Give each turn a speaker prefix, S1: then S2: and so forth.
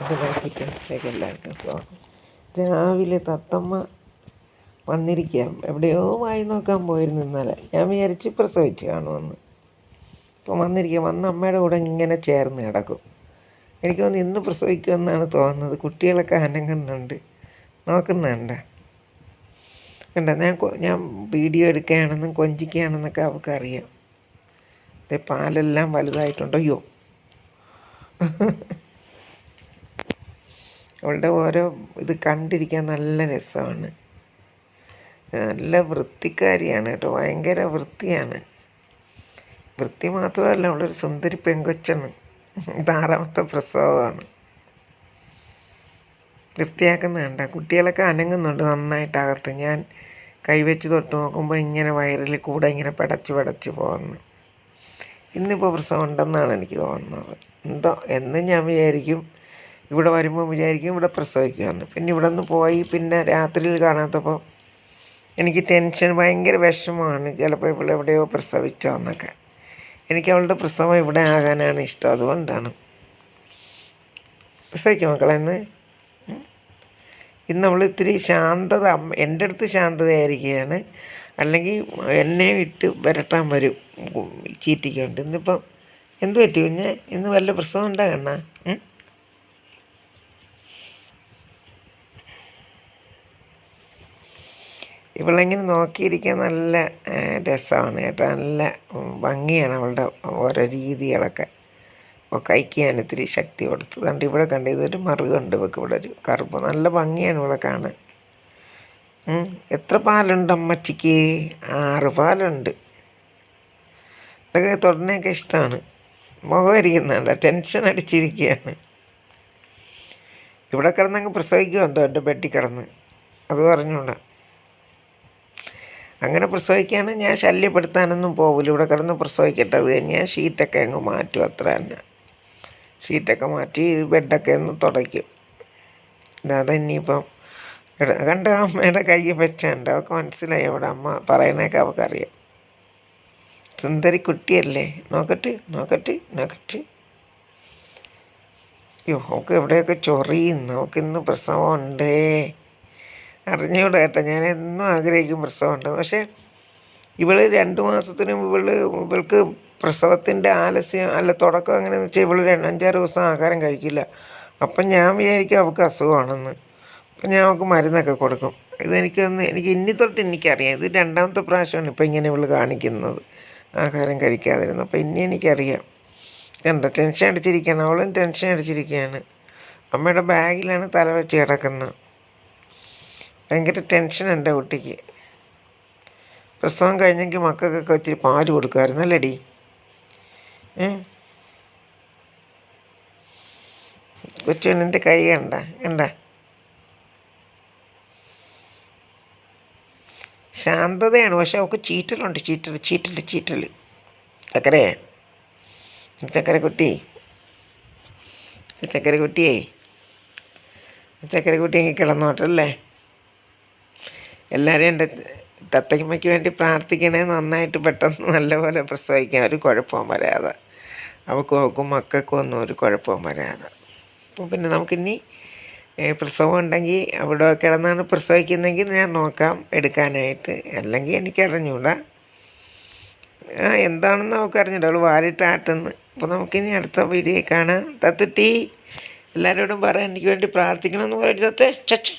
S1: Life കിച്ചൻസിലേക്ക് എല്ലാവർക്കും സ്വാഗതം രാവിലെ തത്തമ്മ വന്നിരിക്കാം എവിടെയോ വായി നോക്കാൻ പോയിരുന്നു ഇന്നലെ. ഞാൻ വിചാരിച്ച് പ്രസവിച്ച് കാണുമെന്ന്. ഇപ്പം വന്നിരിക്കുക വന്ന് അമ്മയുടെ കൂടെ ഇങ്ങനെ ചേർന്ന് കിടക്കും. എനിക്ക് തോന്നുന്നു ഇന്ന് പ്രസവിക്കുമെന്നാണ് തോന്നുന്നത്. കുട്ടികളൊക്കെ അനങ്ങുന്നുണ്ട്. നോക്കുന്നുണ്ട്. കണ്ട? ഞാൻ ഞാൻ വീഡിയോ എടുക്കുകയാണെന്നും കൊഞ്ചിക്കുകയാണെന്നൊക്കെ അവൾക്കറിയാം ദേ പാലെല്ലാം വലുതായിട്ടുണ്ടോ? അയ്യോ. അവളുടെ ഓരോ ഇത് കണ്ടിരിക്കാൻ നല്ല രസമാണ്. നല്ല വൃത്തിക്കാരിയാണ് കേട്ടോ. ഭയങ്കര വൃത്തിയാണ്. വൃത്തി മാത്രമല്ല അവളൊരു സുന്ദരി പെങ്കൊച്ചാണ്. ഇത് പ്രസവമാണ്. വൃത്തിയാക്കുന്ന കണ്ട. കുട്ടികളൊക്കെ അനങ്ങുന്നുണ്ട് നന്നായിട്ട് അകത്ത്. ഞാൻ കൈവച്ച് തൊട്ട് നോക്കുമ്പോൾ ഇങ്ങനെ വയറിൽ കൂടെ ഇങ്ങനെ പടച്ച് പടച്ച് പോകുന്നു. ഇന്നിപ്പോൾ പ്രസവം ഉണ്ടെന്നാണ് എനിക്ക് തോന്നുന്നത്. എന്തോ എന്ന് ഞാൻ വിചാരിക്കും ഇവിടെ വരുമ്പോൾ വിചാരിക്കും ഇവിടെ പ്രസവിക്കുകയാണ്. പിന്നെ ഇവിടെ നിന്ന് പോയി പിന്നെ രാത്രിയിൽ കാണാത്തപ്പോൾ എനിക്ക് ടെൻഷൻ ഭയങ്കര വിഷമമാണ്. ചിലപ്പോൾ ഇവിടെ എവിടെയോ പ്രസവിച്ചോ എന്നൊക്കെ എനിക്ക് അവളുടെ പ്രസവം ഇവിടെ ആകാനാണ് ഇഷ്ടം. അതുകൊണ്ടാണ്. പ്രസവിക്കും മക്കളെ ഇന്ന്. നമ്മൾ ഇത്തിരി ശാന്തത എന്റെ അടുത്ത് ശാന്തതയായിരിക്കുകയാണ്. അല്ലെങ്കിൽ എന്നെ ഇട്ട് വരട്ടാൻ വരും. ചീറ്റിക്കൊണ്ട്. ഇന്നിപ്പം എന്ത് പറ്റി കുഞ്ഞ്? ഇന്ന് വല്ല പ്രസവം ഉണ്ടോ ഇവളിങ്ങനെ നോക്കിയിരിക്കാൻ നല്ല രസമാണ് കേട്ടോ. നല്ല ഭംഗിയാണ് അവളുടെ ഓരോ രീതികളൊക്കെ. അപ്പോൾ കൈക്ക് ഞാൻ ഇത്തിരി ശക്തി കൊടുത്തു. കണ്ട് ഇവിടെ കണ്ട് ഇതൊരു മറുകുണ്ട് ഇവക്ക് ഇവിടെ ഒരു കറുപ്പ്. നല്ല ഭംഗിയാണ് ഇവിടെ കാണാൻ. എത്ര പാലുണ്ട് അമ്മച്ചിക്ക്? ആറ് പാലുണ്ട്. ഇതൊക്കെ തൊടനെയൊക്കെ ഇഷ്ടമാണ് മുഖം ടെൻഷൻ അടിച്ചിരിക്കുകയാണ്. ഇവിടെ കിടന്നങ്ങ് പ്രസവിക്കുമോ എന്തോ എന്റെ ബെഡിൽ കിടന്ന്. അത് പറഞ്ഞൂടാ അങ്ങനെ പ്രസവിക്കുകയാണ് ഞാൻ ശല്യപ്പെടുത്താനൊന്നും പോകില്ല ഇവിടെ കിടന്ന് പ്രസവിക്കട്ടെ. അത് കഴിഞ്ഞ് ഞാൻ ഷീറ്റൊക്കെ അങ്ങ് മാറ്റും. അത്ര തന്നെ. ഷീറ്റൊക്കെ മാറ്റി ബെഡൊക്കെ ഒന്ന് തുടയ്ക്കും. അല്ലാതെ ഇനിയിപ്പം കണ്ട അമ്മയുടെ കൈ വെച്ചുണ്ട് അവൾക്ക് മനസ്സിലായി. അവിടെ അമ്മ പറയണേക്കെ അവൾക്കറിയാം സുന്ദരി കുട്ടിയല്ലേ? നോക്കട്ട് നോക്കട്ട് നോക്കട്ട്. അയ്യോ അവൾക്ക് എവിടെയൊക്കെ ചൊറിയുന്നു. അവൾക്ക് ഇന്ന് പ്രസവം ഉണ്ടേ അറിഞ്ഞൂടെ ഞാൻ എന്നും ആഗ്രഹിക്കും പ്രസവമുണ്ട് പക്ഷേ ഇവൾ രണ്ട് മാസത്തിന് ഇവൾ ഇവൾക്ക് പ്രസവത്തിന്റെ ആലസ്യം അല്ല തുടക്കം എങ്ങനെയെന്ന് വെച്ചാൽ ഇവൾ അഞ്ചാറ് ദിവസം ആഹാരം കഴിക്കില്ല. അപ്പം ഞാൻ വിചാരിക്കും അവൾക്ക് അസുഖമാണെന്ന്. അപ്പം ഞാൻ അവൾക്ക് മരുന്നൊക്കെ കൊടുക്കും. ഇതെനിക്കൊന്ന് എനിക്ക് ഇനി തൊട്ട് എനിക്കറിയാം. ഇത് രണ്ടാമത്തെ പ്രാവശ്യമാണ് ഇപ്പം ഇങ്ങനെ ഇവൾ കാണിക്കുന്നത്. ആഹാരം കഴിക്കാതിരുന്നു അപ്പം ഇനി എനിക്കറിയാം. കണ്ടോ? ടെൻഷൻ അടിച്ചിരിക്കുകയാണ്. അവളും ടെൻഷൻ അടിച്ചിരിക്കുകയാണ്. അമ്മയുടെ ബാഗിലാണ് തല വെച്ച് കിടക്കുന്നത്. ഭയങ്കര ടെൻഷൻ എന്റെ കുട്ടിക്ക്. പ്രസവം കഴിഞ്ഞെങ്കിൽ മക്കൾക്കൊക്കെ ഒത്തിരി പാൽ കൊടുക്കുമായിരുന്നു അല്ലേടി. ഏ? കൊച്ചുണ്ണിന്റെ കൈ കണ്ട കണ്ട. ശാന്തതയാണ് പക്ഷെ അവൾക്ക് ചീറ്റലുണ്ട് ചീറ്റൽ ചീറ്റൽ ചീറ്റൽ. ചക്കരേ ചക്കര കുട്ടി ചക്കര കുട്ടിയേ ചക്കര കുട്ടി എങ്കിൽ കിടന്നോട്ടല്ലേ എല്ലാവരും എന്റെ തത്തയ്മയ്ക്ക് വേണ്ടി പ്രാർത്ഥിക്കണേ നന്നായിട്ട് പെട്ടെന്ന് നല്ലപോലെ പ്രസവിക്കാൻ ഒരു കുഴപ്പവും വരാതെ. അവക്കും മക്കൾക്കും ഒന്നും ഒരു കുഴപ്പവും വരാതെ. അപ്പോൾ പിന്നെ നമുക്കിനി പ്രസവം ഉണ്ടെങ്കിൽ അവിടെ കിടന്നാണ് പ്രസവിക്കുന്നതെങ്കിൽ ഞാൻ നോക്കാം എടുക്കാനായിട്ട്. അല്ലെങ്കിൽ എനിക്ക് അറിഞ്ഞൂടാ. എന്താണെന്ന് നമുക്ക് അറിഞ്ഞൂടാ അവൾ വാലിട്ട് ആട്ടുന്നു. അപ്പോൾ നമുക്കിനി അടുത്ത വീഡിയോ കാണാം. തത്തുട്ടി എല്ലാവരോടും പറയാം എനിക്ക് വേണ്ടി പ്രാർത്ഥിക്കണമെന്ന് പറയട്ടെ തത്തേ ചച്ച